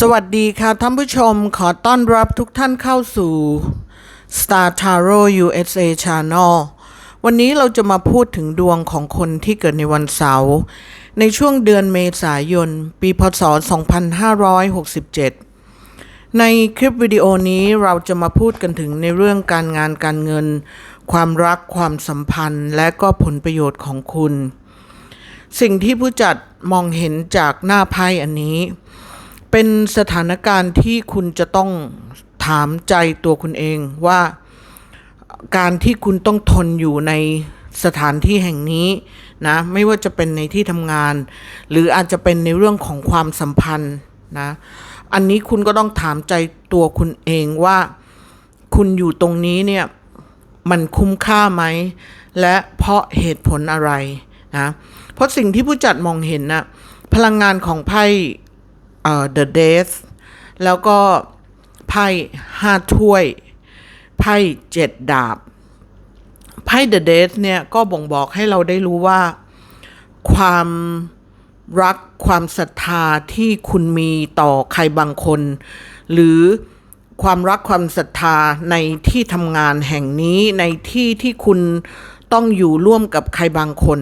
สวัสดีค่ะท่านผู้ชมขอต้อนรับทุกท่านเข้าสู่ Star Tarot USA Channel วันนี้เราจะมาพูดถึงดวงของคนที่เกิดในวันเสาร์ในช่วงเดือนเมษายน ปีพศ 2567 ในคลิปวิดีโอนี้เราจะมาพูดกันถึงในเรื่องการงานการเงิน ความรักความสัมพันธ์ และก็ผลประโยชน์ของคุณ สิ่งที่ผู้จัดมองเห็นจากหน้าไพ่อันนี้ เป็นสถานการณ์ที่คุณจะต้องถามใจตัวคุณเองว่าการที่คุณต้องทนอยู่ในสถานที่แห่งนี้นะไม่ว่าจะเป็นในที่ทำงาน หรืออาจจะเป็นในเรื่องของความสัมพันธ์นะอันนี้คุณก็ต้องถามใจตัวคุณเองว่าคุณอยู่ตรงนี้เนี่ยมันคุ้มค่าไหม และเพราะเหตุผลอะไรนะเพราะสิ่งที่ผู้จัดมองเห็นนะพลังงานของไพ่ เอ่อ The Death แล้วก็ไพ่ห้าถ้วย ไพ่เจ็ดดาบ ไพ่ The Death เนี่ย ก็บ่งบอกให้เราได้รู้ว่า ความรักความศรัทธาที่คุณมีต่อใครบางคน หรือความรักความศรัทธาในที่ทำงานแห่งนี้ในที่ที่คุณต้องอยู่ร่วมกับใครบางคน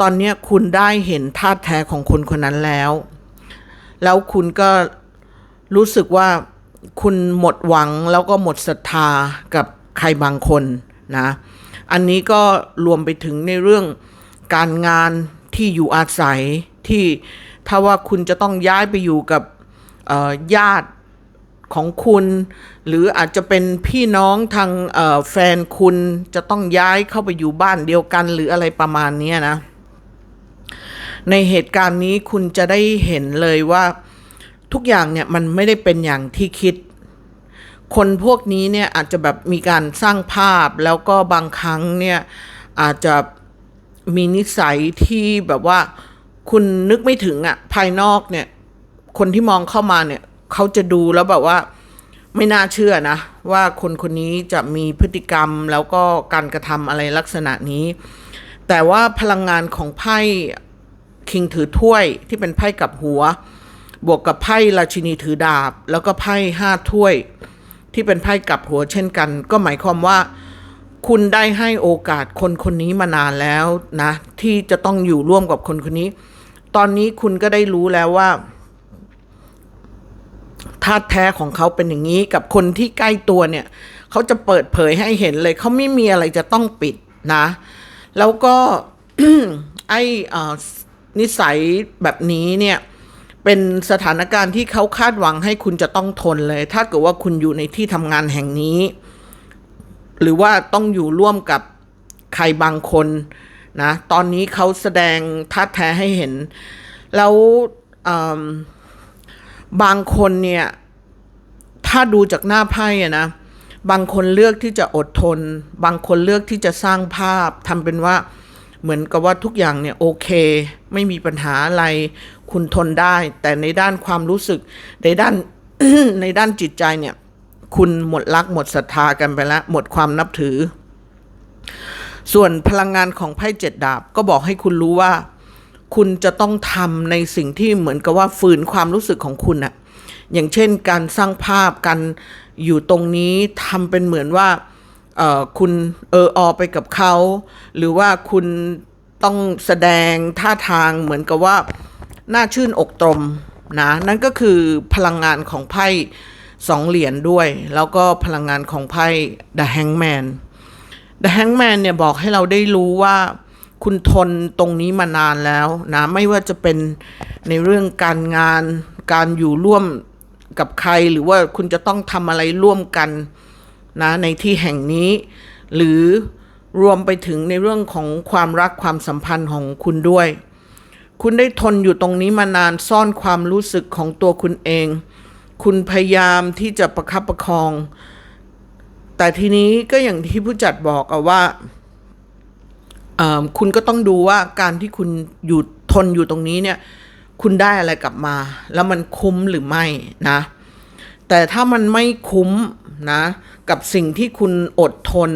ตอนนี้คุณได้เห็นท่าตุแท้ของคนคนนั้นแล้ว แล้วคุณก็รู้สึกว่าคุณหมดหวังแล้วก็หมดศรัทธากับใครบางคนนะ อันนี้ก็รวมไปถึงในเรื่องการงานที่อยู่อาศัยที่ถ้าว่าคุณจะต้องย้ายไปอยู่กับญาติของคุณ หรืออาจจะเป็นพี่น้องทางแฟนคุณจะต้องย้ายเข้าไปอยู่บ้านเดียวกันหรืออะไรประมาณนี้นะ ในเหตุการณ์นี้คุณจะได้เห็นเลยว่าทุกอย่างเนี่ยมันไม่ได้เป็นอย่างที่คิด คนพวกนี้เนี่ยอาจจะแบบมีการสร้างภาพแล้วก็บางครั้งเนี่ยอาจจะมีนิสัยที่แบบว่าคุณนึกไม่ถึงอะภายนอกเนี่ย คนที่มองเข้ามาเนี่ยเขาจะดูแล้วแบบว่าไม่น่าเชื่อนะ ว่าคนคนนี้จะมีพฤติกรรมแล้วก็การกระทำอะไรลักษณะนี้ แต่ว่าพลังงานของไพ่ คิงถือถ้วยที่เป็นไพ่กับหัว บวกกับไพ่ราชินีถือดาบ แล้วก็ไพ่ห้าถ้วย ที่เป็นไพ่กับหัวเช่นกัน ก็หมายความว่า คุณได้ให้โอกาสคนคนนี้มานานแล้วนะ ที่จะต้องอยู่ร่วมกับคนคนนี้ ตอนนี้คุณก็ได้รู้แล้วว่าท่าตุแท้ของเขาเป็นอย่างนี้กับคนที่ใกล้ตัวเนี่ยเขาจะเปิดเผยให้เห็นเลย เขาไม่มีอะไรจะต้องปิดนะ แล้วก็ไอ้เอ่อ นิสัยแบบนี้เนี่ยเป็นสถานการณ์ที่เขาคาดหวังให้คุณจะต้องทนเลย ถ้าเกิดว่าคุณอยู่ในที่ทำงานแห่งนี้ หรือว่าต้องอยู่ร่วมกับใครบางคนนะตอนนี้เขาแสดงท่าแท้ให้เห็น แล้วบางคนเนี่ย ถ้าดูจากหน้าไพ่อะนะ บางคนเลือกที่จะอดทน บางคนเลือกที่จะสร้างภาพทำเป็นว่า เหมือนกับว่าทุกอย่างเนี่ยโอเค ไม่มีปัญหาอะไร คุณทนได้ แต่ในด้านความรู้สึก ในด้านในด้านจิตใจเนี่ย คุณหมดรักหมดศรัทธากันไปแล้ว หมดความนับถือ ส่วนพลังงานของไพ่เจ็ดดาบก็บอกให้คุณรู้ว่า คุณจะต้องทำในสิ่งที่เหมือนกับว่าฝืนความรู้สึกของคุณอะอย่างเช่นการสร้างภาพการอยู่ตรงนี้ทำเป็นเหมือนว่า คุณเอออไปกับเขา หรือว่าคุณต้องแสดงท่าทางเหมือนกับว่าน่าชื่นอกตรมนะนั่นก็คือพลังงานของไพ่สองเหรียญด้วย แล้วก็พลังงานของไพ่ The Hangman The Hangman เนี่ยบอกให้เราได้รู้ว่าคุณทนตรงนี้มานานแล้วนะไม่ว่าจะเป็นในเรื่องการงานการอยู่ร่วมกับใครหรือว่าคุณจะต้องทำอะไรร่วมกัน นะในที่แห่งนี้ หรือรวมไปถึงในเรื่องของความรักความสัมพันธ์ของคุณด้วย คุณได้ทนอยู่ตรงนี้มานานซ่อนความรู้สึกของตัวคุณเอง คุณพยายามที่จะประคับประคอง แต่ทีนี้ก็อย่างที่ผู้จัดบอกอะว่าคุณก็ต้องดูว่าการที่คุณอยู่ทนอยู่ตรงนี้เนี่ยคุณได้อะไรกลับมา แล้วมันคุ้มหรือไม่นะ แต่ถ้ามันไม่คุ้ม นะกับสิ่งที่คุณอดทน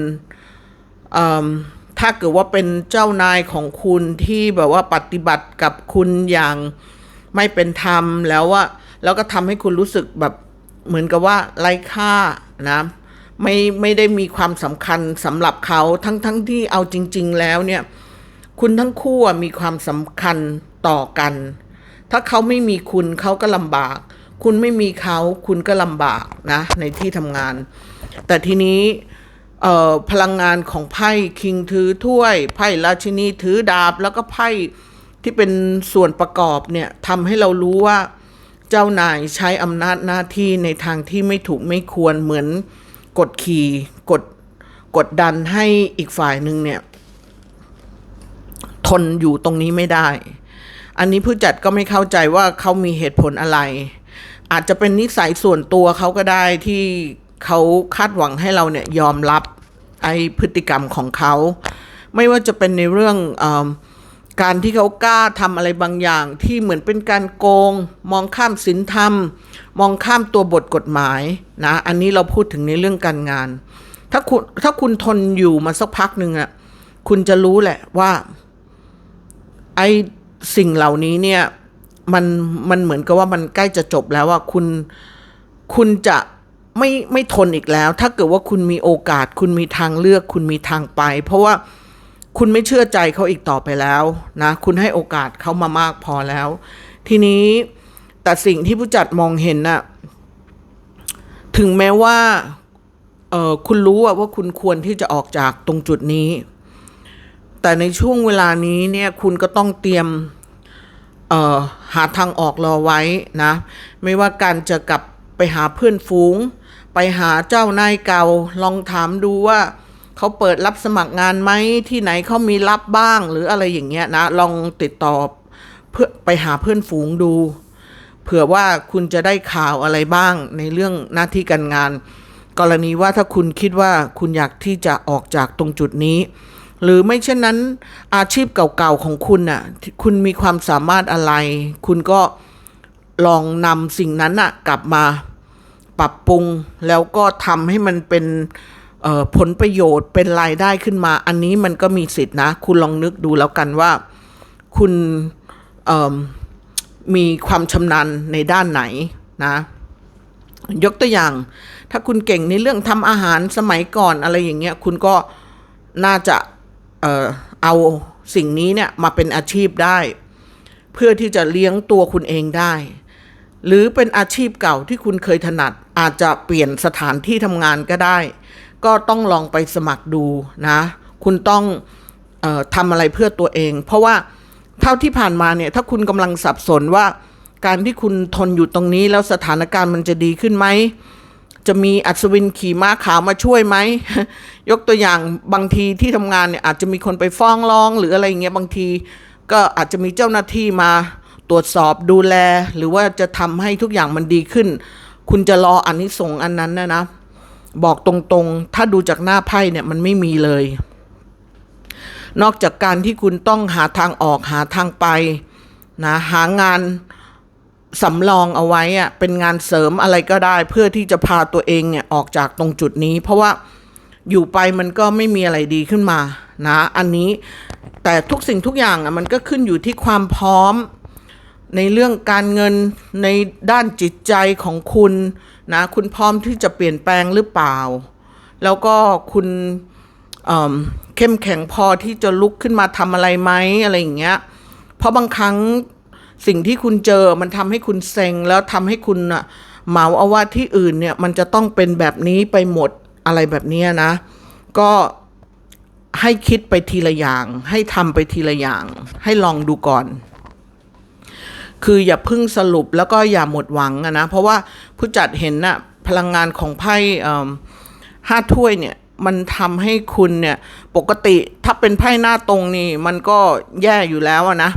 ถ้าเกิดว่าเป็นเจ้านายของคุณที่แบบว่าปฏิบัติกับคุณอย่างไม่เป็นธรรมแล้วว่าแล้วก็ทำให้คุณรู้สึกแบบเหมือนกับว่าไร้ค่านะไม่ไม่ได้มีความสำคัญสำหรับเขาทั้งทั้งที่เอาจริง ๆ แล้วเนี่ยคุณทั้งคู่มีความสำคัญต่อกัน ถ้าเขาไม่มีคุณเขาก็ลำบาก คุณไม่มีเขาคุณก็ลำบากนะในที่ทำงาน แต่ทีนี้พลังงานของไพ่คิงถือถ้วย ไพ่ราชินีถือดาบ แล้วก็ไพ่ที่เป็นส่วนประกอบเนี่ยทำให้เรารู้ว่าเจ้านายใช้อำนาจหน้าที่ในทางที่ไม่ถูกไม่ควรเหมือนกดขี่กดกดดันให้อีกฝ่ายหนึ่งเนี่ย ทนอยู่ตรงนี้ไม่ได้ อันนี้ผู้จัดก็ไม่เข้าใจว่าเขามีเหตุผลอะไร อาจจะเป็นนิสัยส่วนตัวเขาก็ได้ที่เขาคาดหวังให้เราเนี่ยยอมรับไอพฤติกรรมของเขา ไม่ว่าจะเป็นในเรื่องอการที่เขากล้าทำอะไรบางอย่างที่เหมือนเป็นการโกง มองข้ามศีลธรรม มองข้ามตัวบทกฎหมายนะอันนี้เราพูดถึงในเรื่องการงาน ถ้าคุณถ้าคุณทนอยู่มาสักพักหนึ่งอะคุณจะรู้แหละว่าไอสิ่งเหล่านี้เนี่ย มันมันเหมือนกับว่ามันใกล้จะจบแล้วว่าคุณคุณจะไม่ไม่ทนอีกแล้ว ถ้าเกิดว่าคุณมีโอกาส คุณมีทางเลือก คุณมีทางไป เพราะว่าคุณไม่เชื่อใจเขาอีกต่อไปแล้วนะ คุณให้โอกาสเขามามากพอแล้ว ทีนี้แต่สิ่งที่ผู้จัดมองเห็นน่ะถึงแม้ว่าเออคุณรู้ว่าคุณควรที่จะออกจากตรงจุดนี้ แต่ในช่วงเวลานี้เนี่ยคุณก็ต้องเตรียม เอ่อหาทางออกรอไว้นะ ไม่ว่าการจะกลับไปหาเพื่อนฝูง ไปหาเจ้านายเก่าลองถามดูว่าเขาเปิดรับสมัครงานไหมที่ไหนเขามีรับบ้างหรืออะไรอย่างเงี้ยนะ ลองติดต่อเพื่อไปหาเพื่อนฝูงดู เผื่อว่าคุณจะได้ข่าวอะไรบ้างในเรื่องหน้าที่การงาน กรณีว่าถ้าคุณคิดว่าคุณอยากที่จะออกจากตรงจุดนี้ หรือไม่เช่นนั้นอาชีพเก่าๆของคุณน่ะ คุณมีความสามารถอะไร คุณก็ลองนำสิ่งนั้นน่ะกลับมาปรับปรุงแล้วก็ทำให้มันเป็นผลประโยชน์เป็นรายได้ขึ้นมา อันนี้มันก็มีสิทธินะ คุณลองนึกดูแล้วกันว่าคุณมีความชำนาญในด้านไหนนะ ยกตัวอย่าง ถ้าคุณเก่งในเรื่องทำอาหารสมัยก่อนอะไรอย่างเงี้ย คุณก็น่าจะ เอ่อเอาสิ่งนี้เนี่ยมาเป็นอาชีพได้ เพื่อที่จะเลี้ยงตัวคุณเองได้ หรือเป็นอาชีพเก่าที่คุณเคยถนัด อาจจะเปลี่ยนสถานที่ทำงานก็ได้ ก็ต้องลองไปสมัครดูนะ คุณต้องออทำอะไรเพื่อตัวเอง เพราะว่าเท่าที่ผ่านมาเนี่ยถ้าคุณกำลังสับสนว่า การที่คุณทนอยู่ตรงนี้แล้วสถานการณ์มันจะดีขึ้นไหม จะมีอัศวินขี่ม้าขาวมาช่วยไหม ยกตัวอย่างบางทีที่ทำงานเนี่ยอาจจะมีคนไปฟ้องร้องหรืออะไรเงี้ยบางที ก็อาจจะมีเจ้าหน้าที่มาตรวจสอบดูแล หรือว่าจะทำให้ทุกอย่างมันดีขึ้น คุณจะรออันนี้ส่งอันนั้นนะนะบอกตรงๆ ถ้าดูจากหน้าไพ่เนี่ยมันไม่มีเลย นอกจากการที่คุณต้องหาทางออกหาทางไปนะหางาน สำรองเอาไว้อะเป็นงานเสริมอะไรก็ได้ เพื่อที่จะพาตัวเองเนี่ยออกจากตรงจุดนี้ เพราะว่าอยู่ไปมันก็ไม่มีอะไรดีขึ้นมานะอันนี้แต่ทุกสิ่งทุกอย่างอะมันก็ขึ้นอยู่ที่ความพร้อม ในเรื่องการเงินในด้านจิตใจของคุณนะคุณพร้อมที่จะเปลี่ยนแปลงหรือเปล่า แล้วก็คุณเเข้มแข็งพอที่จะลุกขึ้นมาทำอะไรไหมอะไรอย่างเงี้ยเพราะบางครั้ง สิ่งที่คุณเจอมันทำให้คุณเซ็งแล้วทำให้คุณน่ะเหมาเอาว่าที่อื่นเนี่ยมันจะต้องเป็นแบบนี้ไปหมดอะไรแบบเนี้นะ ก็ให้คิดไปทีละอย่าง ให้ทำไปทีละอย่าง ให้ลองดูก่อน คืออย่าพึ่งสรุปแล้วก็อย่าหมดหวังนะ เพราะว่าผู้จัดเห็นน่ะพลังงานของไพ่ห้าถ้วยเนี่ยมันทำให้คุณเนี่ย ปกติถ้าเป็นไพ่หน้าตรงนี่ มันก็แย่อยู่แล้วนะ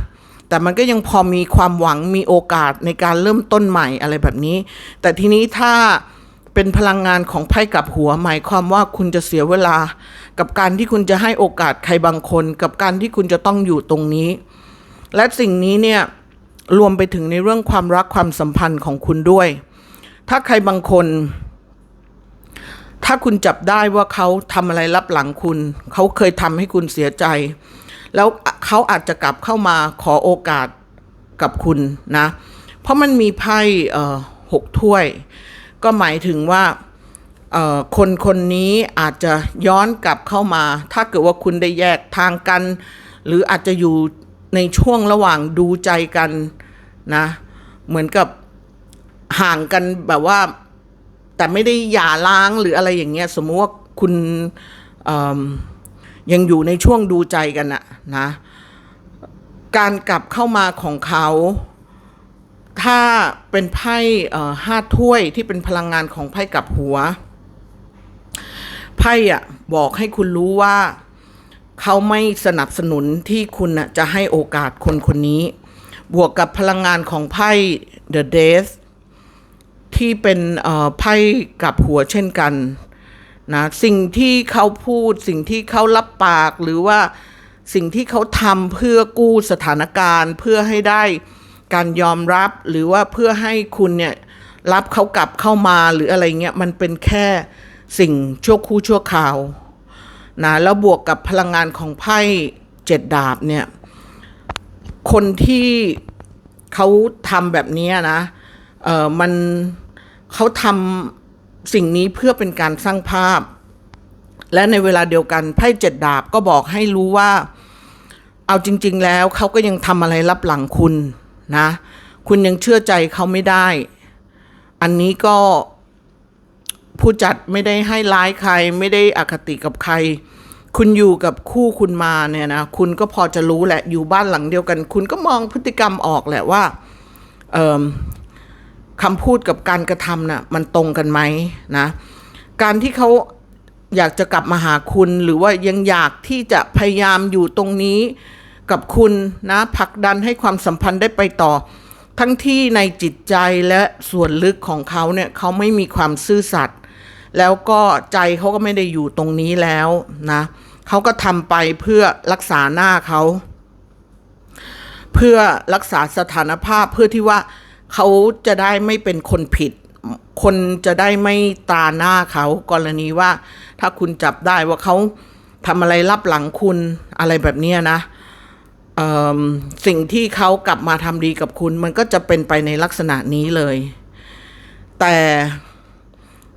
แต่มันก็ยังพอมีความหวังมีโอกาสในการเริ่มต้นใหม่อะไรแบบนี้ แต่ทีนี้ถ้าเป็นพลังงานของไพ่กับหัว หมายความว่าคุณจะเสียเวลา กับการที่คุณจะให้โอกาสใครบางคน กับการที่คุณจะต้องอยู่ตรงนี้ และสิ่งนี้เนี่ยรวมไปถึงในเรื่องความรักความสัมพันธ์ของคุณด้วย ถ้าใครบางคน ถ้าคุณจับได้ว่าเขาทำอะไรรับหลังคุณ เขาเคยทำให้คุณเสียใจ แล้วเขาอาจจะกลับเข้ามาขอโอกาสกับคุณนะ เพราะมันมีไพ่หกถ้วย ก็หมายถึงว่าคนคนนี้อาจจะย้อนกลับเข้ามา ถ้าเกิดว่าคุณได้แยกทางกัน หรืออาจจะอยู่ในช่วงระหว่างดูใจกันนะ เหมือนกับห่างกันแบบว่า แต่ไม่ได้หย่าร้างหรืออะไรอย่างเงี้ย สมมุติว่าคุณ ยังอยู่ในช่วงดูใจกันอะนะ การกลับเข้ามาของเขา ถ้าเป็นไพ่ห้าถ้วยที่เป็นพลังงานของไพ่กลับหัว ไพ่อะบอกให้คุณรู้ว่าเขาไม่สนับสนุนที่คุณจะให้โอกาสคนคนนี้ บวกกับพลังงานของไพ่ The Death ที่เป็นไพ่กลับหัวเช่นกัน นะสิ่งที่เขาพูดสิ่งที่เขารับปากหรือว่าสิ่งที่เขาทำเพื่อกู้สถานการณ์ เพื่อให้ได้การยอมรับหรือว่าเพื่อให้คุณเนี่ยรับเขากลับเข้ามาหรืออะไรเงี้ยมันเป็นแค่สิ่งชั่วคู่ชั่วคราวนะแล้วบวกกับพลังงานของไพ่เจ็ดดาบเนี่ยคนที่เขาทำแบบนี้นะเออมันเขาทำ สิ่งนี้เพื่อเป็นการสร้างภาพ และในเวลาเดียวกันไพ่เจ็ดดาบก็บอกให้รู้ว่า เอาจริง ๆ แล้วเขาก็ยังทำอะไรรับหลังคุณนะ คุณยังเชื่อใจเขาไม่ได้ อันนี้ก็ผู้จัดไม่ได้ให้ร้ายใคร ไม่ได้อคติกับใคร คุณอยู่กับคู่คุณมาเนี่ยนะ คุณก็พอจะรู้แหละอยู่บ้านหลังเดียวกัน คุณก็มองพฤติกรรมออกแหละว่า คำพูดกับการกระทำน่ะมันตรงกันไหมนะ การที่เขาอยากจะกลับมาหาคุณหรือว่ายังอยากที่จะพยายามอยู่ตรงนี้กับคุณนะผลักดันให้ความสัมพันธ์ได้ไปต่อ ทั้งที่ในจิตใจและส่วนลึกของเขาเนี่ยเขาไม่มีความซื่อสัตย์แล้วก็ใจเขาก็ไม่ได้อยู่ตรงนี้แล้วนะเขาก็ทำไปเพื่อรักษาหน้าเขา เพื่อรักษาสถานภาพเพื่อที่ว่า เขาจะได้ไม่เป็นคนผิด คนจะได้ไม่ตาหน้าเขากรณีว่า ถ้าคุณจับได้ว่าเขาทำอะไรรับหลังคุณอะไรแบบนี้นะสิ่งที่เขากลับมาทำดีกับคุณ มันก็จะเป็นไปในลักษณะนี้เลย แต่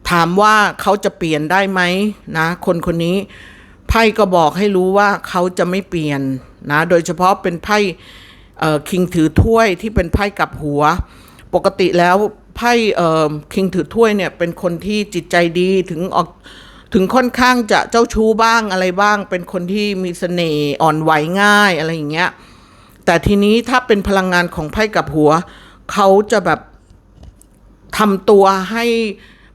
ถามว่าเขาจะเปลี่ยนได้ไหมนะ คนคนนี้ไพ่ก็บอกให้รู้ว่าเขาจะไม่เปลี่ยนนะ โดยเฉพาะเป็นไพ่ คิงถือถ้วยที่เป็นไพ่กับหัว ปกติแล้วไพ่คิงถือถ้วยเนี่ยเป็นคนที่จิตใจดีถึงออกถึงค่อนข้างจะเจ้าชู้บ้างอะไรบ้าง เป็นคนที่มีเสน่ห์อ่อนไหวง่ายอะไรอย่างเงี้ยแต่ทีนี้ถ้าเป็นพลังงานของไพ่กับหัว เขาจะแบบทำตัวให้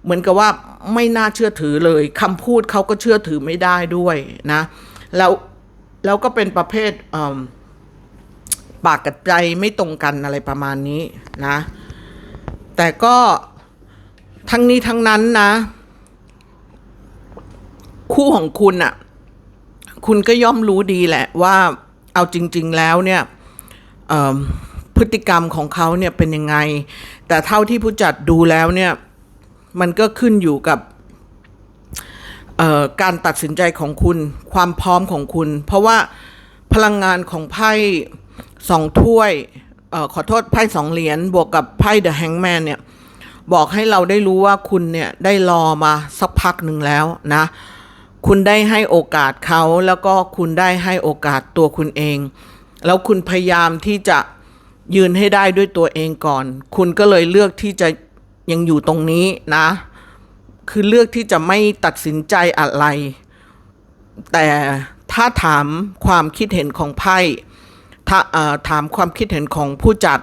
เหมือนกับว่าไม่น่าเชื่อถือเลยคำพูดเขาก็เชื่อถือไม่ได้ด้วยนะ แล้วแล้วก็เป็นประเภทเปากกับใจไม่ตรงกันอะไรประมาณนี้นะ แต่ก็ทั้งนี้ทั้งนั้นนะ คู่ของคุณอะคุณก็ย่อมรู้ดีแหละว่าเอาจริง ๆแล้วเนี่ยพฤติกรรมของเขาเนี่ยเป็นยังไง แต่เท่าที่ผู้จัดดูแล้วเนี่ย มันก็ขึ้นอยู่กับการตัดสินใจของคุณ ความพร้อมของคุณ เพราะว่าพลังงานของไพ่ สองถ้วยออขอโทษไพ่สองเหรียญบวกกับไพ่เดอะแฮงแมนเนี่ย บอกให้เราได้รู้ว่าคุณเนี่ย ได้รอมาสักพักหนึ่งแล้วนะ คุณได้ให้โอกาสเขาแล้วก็คุณได้ให้โอกาสตัวคุณเอง แล้วคุณพยายามที่จะยืนให้ได้ด้วยตัวเองก่อน คุณก็เลยเลือกที่จะยังอยู่ตรงนี้นะ คือเลือกที่จะไม่ตัดสินใจอะไร แต่ถ้าถามความคิดเห็นของไพ่ ถ้าถามความคิดเห็นของผู้จัด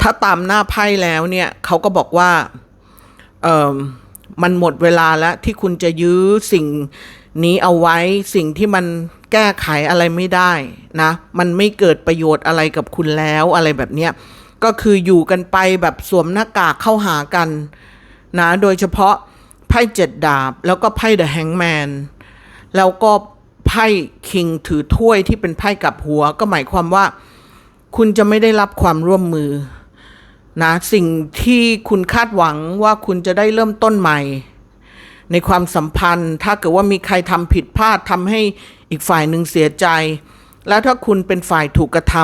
ถ้าตามหน้าไพ่แล้วเนี่ยเขาก็บอกว่าเออมันหมดเวลาแล้วที่คุณจะยื้อสิ่งนี้เอาไว้สิ่งที่มันแก้ไขอะไรไม่ได้นะ มันไม่เกิดประโยชน์อะไรกับคุณแล้วอะไรแบบเนี้ยก็คืออยู่กันไปแบบสวมหน้ากากเข้าหากันนะ โดยเฉพาะไพ่เจ็ดดาบ แล้วก็ไพ่เดอะแฮงแมนแล้วก็ พ่คิงถือถ้วยที่เป็นไพ่กับหัว ก็หมายความว่า คุณจะไม่ได้รับความร่วมมือนะสิ่งที่คุณคาดหวังว่าคุณจะได้เริ่มต้นใหม่ ในความสัมพันธ์ ถ้าเกิดว่ามีใครทำผิดพลาดทำให้อีกฝ่ายหนึ่งเสียใจ แล้วถ้าคุณเป็นฝ่ายถูกกระท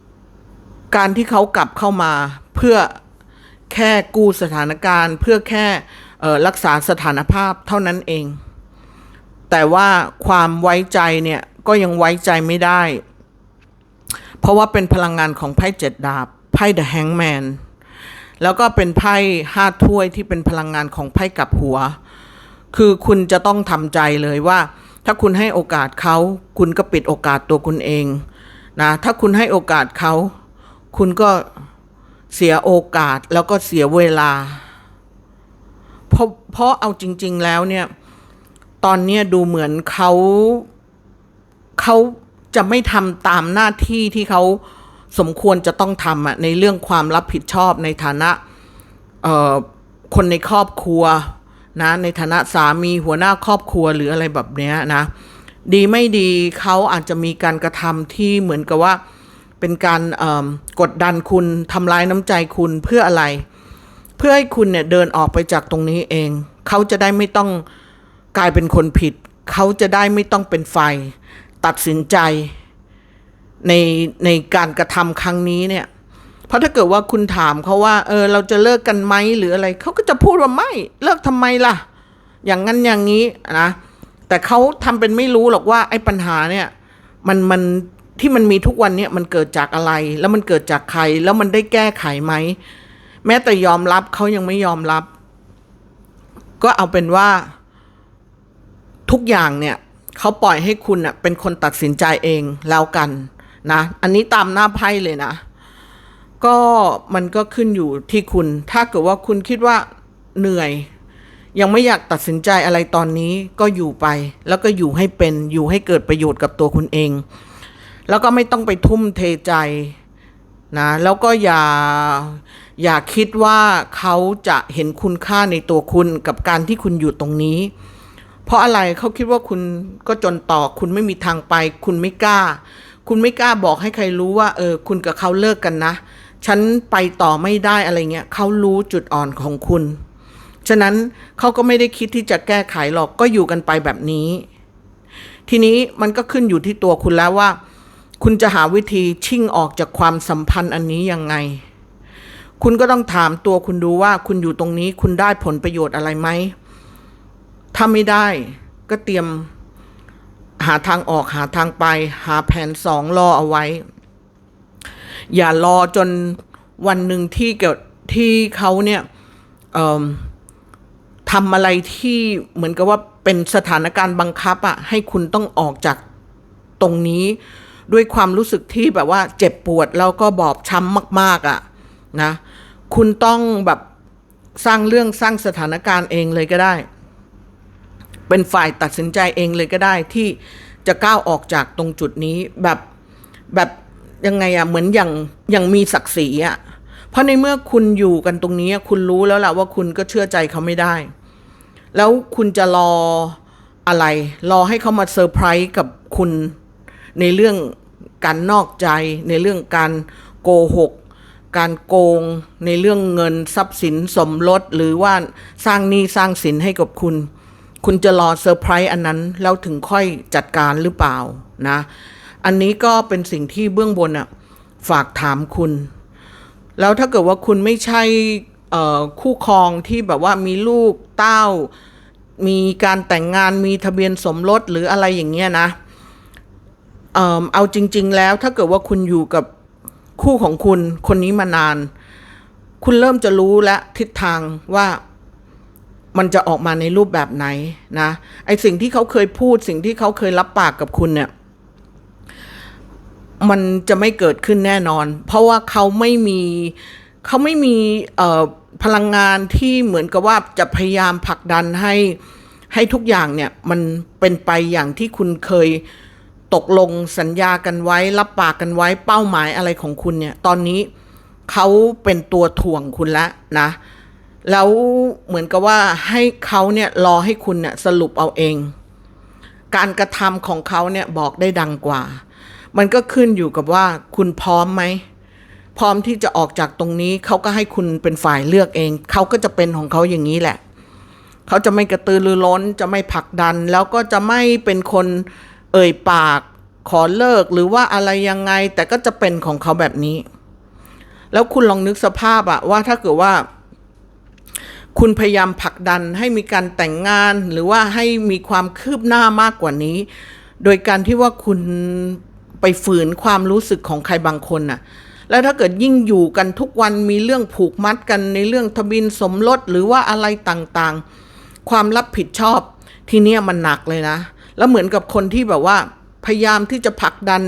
ำการที่เขากลับเข้ามา เพื่อแค่กู้สถานการณ์ เพื่อแค่รักษาสถานภาพเท่านั้นเอง แต่ว่าความไว้ใจเนี่ยก็ยังไว้ใจไม่ได้ เพราะว่าเป็นพลังงานของไพ่เจ็ดดาบไพ่ The Hangman แล้วก็เป็นไพ่ห้าถ้วยที่เป็นพลังงานของไพ่กลับหัว คือคุณจะต้องทำใจเลยว่า ถ้าคุณให้โอกาสเขาคุณก็ปิดโอกาสตัวคุณเองนะถ้าคุณให้โอกาสเขา คุณก็เสียโอกาสแล้วก็เสียเวลาเพราะเพราะเอาจริง ๆ แล้วเนี่ย ตอนนี้ดูเหมือนเขาเขาจะไม่ทำตามหน้าที่ที่เขาสมควรจะต้องทำอะในเรื่องความรับผิดชอบในฐานะเอ่อคนในครอบครัวนะในฐานะสามีหัวหน้าครอบครัวหรืออะไรแบบเนี้ยนะ ดีไม่ดีเขาอาจจะมีการกระทำที่เหมือนกับว่าเป็นการกดดันคุณทำร้ายน้ำใจคุณเพื่ออะไร เพื่อให้คุณเนี่ยเดินออกไปจากตรงนี้เอง เขาจะได้ไม่ต้อง กลายเป็นคนผิด เขาจะได้ไม่ต้องเป็นไฟ ตัดสินใจในในการกระทำครั้งนี้เนี่ย เพราะถ้าเกิดว่าคุณถามเขาว่าเออเราจะเลิกกันไหมหรืออะไร เขาก็จะพูดว่าไม่เลิกทำไมล่ะ อย่างนั้นอย่างนี้นะแต่เขาทำเป็นไม่รู้หรอกว่าไอ้ปัญหาเนี่ยมันมันที่มันมีทุกวันเนี่ยมันเกิดจากอะไร แล้วมันเกิดจากใคร แล้วมันได้แก้ไขไหม แม้แต่ยอมรับเขายังไม่ยอมรับ ก็เอาเป็นว่า ทุกอย่างเนี่ยเขาปล่อยให้คุณน่ะเป็นคนตัดสินใจเองแล้วกันนะ อันนี้ตามหน้าไพ่เลยนะ ก็มันก็ขึ้นอยู่ที่คุณ ถ้าเกิดว่าคุณคิดว่าเหนื่อย ยังไม่อยากตัดสินใจอะไรตอนนี้ก็อยู่ไป แล้วก็อยู่ให้เป็นอยู่ให้เกิดประโยชน์กับตัวคุณเอง แล้วก็ไม่ต้องไปทุ่มเทใจนะแล้วก็อย่าอย่าคิดว่าเขาจะเห็นคุณค่าในตัวคุณกับการที่คุณอยู่ตรงนี้ เพราะอะไรเขาคิดว่าคุณก็จนต่อ คุณไม่มีทางไป คุณไม่กล้า คุณไม่กล้าบอกให้ใครรู้ว่า เออ คุณกับเขาเลิกกันนะ ฉันไปต่อไม่ได้อะไรเงี้ยเขารู้จุดอ่อนของคุณ ฉะนั้นเขาก็ไม่ได้คิดที่จะแก้ไขหรอกก็อยู่กันไปแบบนี้ ทีนี้มันก็ขึ้นอยู่ที่ตัวคุณแล้วว่า คุณจะหาวิธีชิ่งออกจากความสัมพันธ์อันนี้ยังไง คุณก็ต้องถามตัวคุณดูว่า คุณอยู่ตรงนี้ คุณได้ผลประโยชน์อะไรไหม ถ้าไม่ได้ก็เตรียมหาทางออกหาทางไป หาแผนสองรอเอาไว้ อย่ารอจนวันหนึ่งที่เกิดที่เขาเนี่ยทำอะไรที่เหมือนกับว่าเป็นสถานการณ์บังคับอะให้คุณต้องออกจากตรงนี้ ด้วยความรู้สึกที่แบบว่าเจ็บปวดแล้วก็บอบช้ำมาก ๆอะนะ คุณต้องแบบสร้างเรื่องสร้างสถานการณ์เองเลยก็ได้ เป็นฝ่ายตัดสินใจเองเลยก็ได้ที่จะก้าวออกจากตรงจุดนี้แบบแบบยังไงอะเหมือนอย่างอย่างมีศักดิ์ศรีอะเพราะในเมื่อคุณอยู่กันตรงนี้คุณรู้แล้วล่ะว่าคุณก็เชื่อใจเขาไม่ได้ แล้วคุณจะรออะไร รอให้เขามาเซอร์ไพรส์กับคุณในเรื่องการนอกใจ ในเรื่องการโกหก การโกง ในเรื่องเงินทรัพย์สินสมรสหรือว่าสร้างหนี้สร้างสินให้กับคุณ คุณจะรอเซอร์ไพรส์อันนั้น แล้วถึงค่อยจัดการหรือเปล่านะ อันนี้ก็เป็นสิ่งที่เบื้องบนอะฝากถามคุณ แล้วถ้าเกิดว่าคุณไม่ใช่คู่ครองที่แบบว่ามีลูกเต้า มีการแต่งงานมีทะเบียนสมรสหรืออะไรอย่างเงี้ยนะเออเอาจริง ๆ แล้วถ้าเกิดว่าคุณอยู่กับคู่ของคุณคนนี้มานาน คุณเริ่มจะรู้และทิศทางว่า มันจะออกมาในรูปแบบไหนนะไอสิ่งที่เขาเคยพูดสิ่งที่เขาเคยรับปากกับคุณเนี่ย มันจะไม่เกิดขึ้นแน่นอน เพราะว่าเขาไม่มีเขาไม่มีพลังงานที่เหมือนกับว่าจะพยายามผลักดันให้ให้ทุกอย่างเนี่ย มันเป็นไปอย่างที่คุณเคยตกลงสัญญากันไว้ รับปากกันไว้เป้าหมายอะไรของคุณเนี่ย ตอนนี้เขาเป็นตัวถ่วงคุณแล้วนะ แล้วเหมือนกับว่าให้เขาเนี่ยรอให้คุณเนี่ยสรุปเอาเอง การกระทำของเขาเนี่ยบอกได้ดังกว่า มันก็ขึ้นอยู่กับว่าคุณพร้อมไหม พร้อมที่จะออกจากตรงนี้เขาก็ให้คุณเป็นฝ่ายเลือกเอง เขาก็จะเป็นของเขาอย่างนี้แหละ เขาจะไม่กระตือรือร้นจะไม่ผลักดัน แล้วก็จะไม่เป็นคนเอ่ยปากขอเลิกหรือว่าอะไรยังไงแต่ก็จะเป็นของเขาแบบนี้ แล้วคุณลองนึกสภาพอะว่าถ้าเกิดว่า คุณพยายามผลักดันให้มีการแต่งงานหรือว่าให้มีความคืบหน้ามากกว่านี้ โดยการที่ว่าคุณไปฝืนความรู้สึกของใครบางคนน่ะ แล้วถ้าเกิดยิ่งอยู่กันทุกวันมีเรื่องผูกมัดกันในเรื่องทะเบินสมรสหรือว่าอะไรต่างๆ ความรับผิดชอบทีเนี้ยมันหนักเลยนะ แล้วเหมือนกับคนที่แบบว่า พยายามที่จะผลักดัน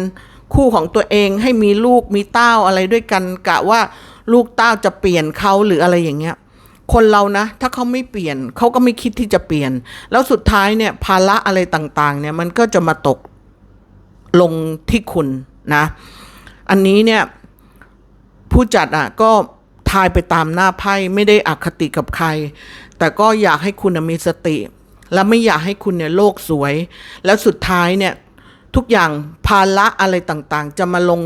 คู่ของตัวเองให้มีลูกมีเต้าอะไรด้วยกันกะว่าลูกเต้าจะเปลี่ยนเขาหรืออะไรอย่างเงี้ย คนเรานะ ถ้าเขาไม่เปลี่ยนเขาก็ไม่คิดที่จะเปลี่ยน แล้วสุดท้ายเนี่ยภาระอะไรต่างๆเนี่ยมันก็จะมาตกลงที่คุณนะ อันนี้เนี่ยผู้จัดอะก็ทายไปตามหน้าไพ่ไม่ได้อคติกับใคร แต่ก็อยากให้คุณมีสติ และไม่อยากให้คุณเนี่ยโลกสวย แล้วสุดท้ายเนี่ยทุกอย่างภาระอะไรต่างๆ จะมาลง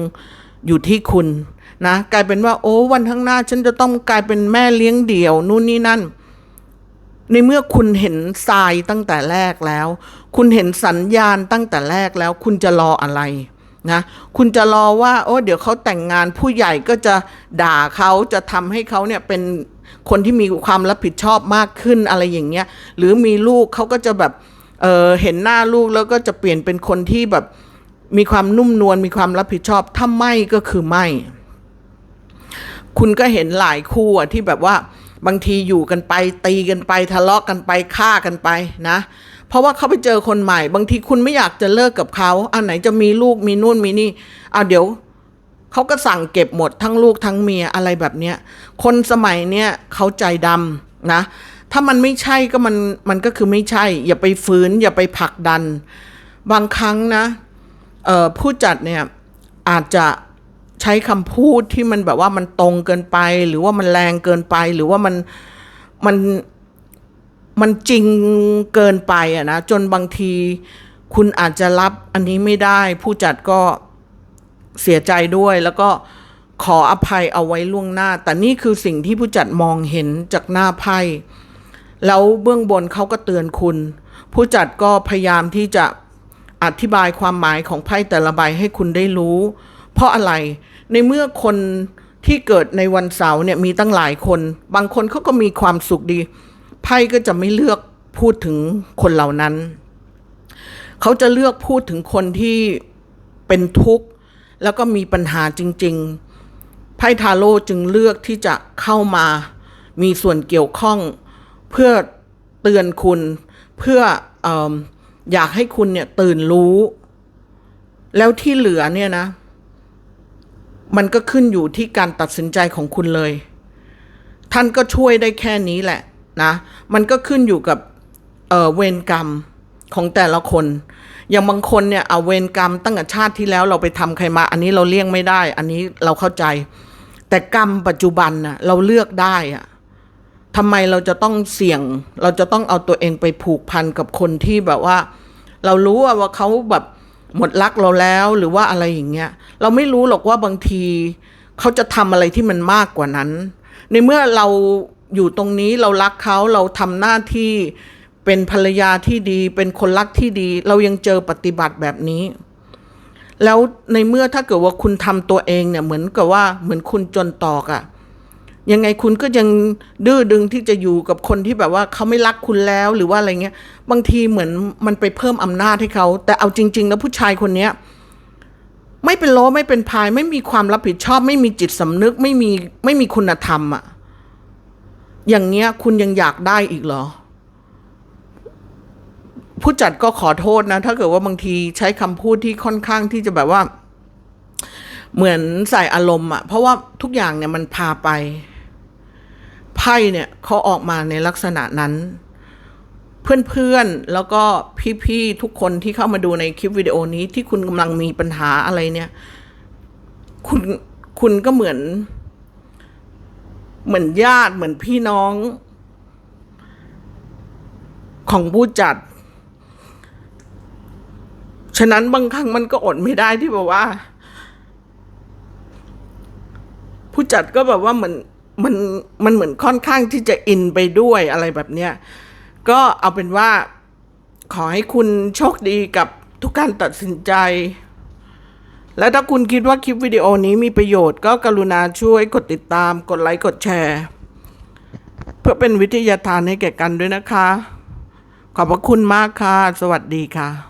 อยู่ที่คุณ นะกลายเป็นว่าโอ้วันข้างหน้า ฉันจะต้องกลายเป็นแม่เลี้ยงเดี่ยวนู่นนี่นั่น ในเมื่อคุณเห็นทรายตั้งแต่แรกแล้ว คุณเห็นสัญญาณตั้งแต่แรกแล้ว คุณจะรออะไรนะคุณจะรอว่า โอ้เดี๋ยวเขาแต่งงานผู้ใหญ่ก็จะด่าเขาจะทำให้เขาเนี่ยเป็นคนที่มีความรับผิดชอบมากขึ้นอะไรอย่างเงี้ย หรือมีลูกเขาก็จะแบบเออเห็นหน้าลูกแล้วก็จะเปลี่ยนเป็นคนที่แบบมีความนุ่มนวลมีความรับผิดชอบถ้าไม่ก็คือไม่ คุณก็เห็นหลายคู่อะที่แบบว่าบางทีอยู่กันไปตีกันไปทะเลาะกันไปฆ่ากันไปนะ เพราะว่าเขาไปเจอคนใหม่ บางทีคุณไม่อยากจะเลิกกับเขาอันไหนจะมีลูกมีนู่นมีนี่เอาเดี๋ยวเขาก็สั่งเก็บหมดทั้งลูกทั้งเมียอะไรแบบเนี้ยคนสมัยเนี้ยเขาใจดำนะ ถ้ามันไม่ใช่ก็มันมันก็คือไม่ใช่ อย่าไปฝืน อย่าไปผลักดัน บางครั้งนะเอ่อผู้จัดเนี่ยอาจจะ ใช้คำพูดที่มันแบบว่ามันตรงเกินไป หรือว่ามันแรงเกินไป หรือว่ามันมันมันจริงเกินไปอะนะจนบางทีคุณอาจจะรับอันนี้ไม่ได้ ผู้จัดก็เสียใจด้วย แล้วก็ขออภัยเอาไว้ล่วงหน้า แต่นี่คือสิ่งที่ผู้จัดมองเห็นจากหน้าไพ่แล้วเบื้องบนเขาก็เตือนคุณ ผู้จัดก็พยายามที่จะอธิบายความหมายของไพ่แต่ละใบให้คุณได้รู้ เพราะอะไรในเมื่อคนที่เกิดในวันเสาร์เนี่ยมีตั้งหลายคน บางคนเขาก็มีความสุขดี ไพ่ก็จะไม่เลือกพูดถึงคนเหล่านั้น เขาจะเลือกพูดถึงคนที่เป็นทุกข์ แล้วก็มีปัญหาจริง ๆ ไพ่ทาโร่จึงเลือกที่จะเข้ามามีส่วนเกี่ยวข้อง เพื่อเตือนคุณเพื่อออยากให้คุณเนี่ยตื่นรู้ แล้วที่เหลือเนี่ยนะ มันก็ขึ้นอยู่ที่การตัดสินใจของคุณเลย ท่านก็ช่วยได้แค่นี้แหละนะ มันก็ขึ้นอยู่กับเเวรกรรมของแต่ละคน อย่างบางคนเนี่ยเอาเวรกรรมตั้งแต่ชาติที่แล้วเราไปทำใครมา อันนี้เราเลี่ยงไม่ได้ อันนี้เราเข้าใจ แต่กรรมปัจจุบันน่ะเราเลือกได้อะทำไมเราจะต้องเสี่ยง เราจะต้องเอาตัวเองไปผูกพันกับคนที่แบบว่า เรารู้ว่าเขาแบบ หมดรักเราแล้วหรือว่าอะไรอย่างเงี้ย เราไม่รู้หรอกว่าบางที เขาจะทำอะไรที่มันมากกว่านั้น ในเมื่อเราอยู่ตรงนี้เรารักเขาเราทำหน้าที่เป็นภรรยาที่ดี เป็นคนรักที่ดี เรายังเจอปฏิบัติแบบนี้ แล้วในเมื่อถ้าเกิดว่าคุณทำตัวเองเนี่ยเหมือนกับว่าเหมือนคุณจนตอกอะ่ะ ยังไงคุณก็ยังดื้อดึงที่จะอยู่กับคนที่แบบว่าเขาไม่รักคุณแล้วหรือว่าอะไรเงี้ย บางทีเหมือนมันไปเพิ่มอำนาจให้เขา แต่เอาจริง ๆ แล้วผู้ชายคนเนี้ยไม่เป็นโลไม่เป็นพาย ไม่มีความรับผิดชอบ ไม่มีจิตสำนึกไม่มีไม่มีคุณธรรมอะ่ะอย่างเงี้ยคุณยังอยากได้อีกเหรอ ผู้จัดก็ขอโทษนะ ถ้าเกิดว่าบางทีใช้คำพูดที่ค่อนข้างที่จะแบบว่า เหมือนใส่อารมณ์อะเพราะว่าทุกอย่างเนี่ยมันพาไป ไพ่เนี่ยเขาออกมาในลักษณะนั้น เพื่อนๆ แล้วก็พี่ๆ ทุกคนที่เข้ามาดูในคลิปวิดีโอนี้ที่คุณกำลังมีปัญหาอะไรเนี่ย คุณคุณก็เหมือน เหมือนญาติเหมือนพี่น้อง ของผู้จัด ฉะนั้นบางครั้งมันก็อดไม่ได้ที่แบบว่า ผู้จัดก็แบบว่าเหมือน มันมันเหมือนค่อนข้างที่จะอินไปด้วยอะไรแบบเนี้ยก็เอาเป็นว่าขอให้คุณโชคดีกับทุกการตัดสินใจ และถ้าคุณคิดว่าคลิปวิดีโอนี้มีประโยชน์ก็กรุณาช่วยกดติดตาม กดไลค์กดแชร์ เพื่อเป็นวิทยาทานให้แก่กันด้วยนะคะ ขอบพระคุณมากค่ะ สวัสดีค่ะ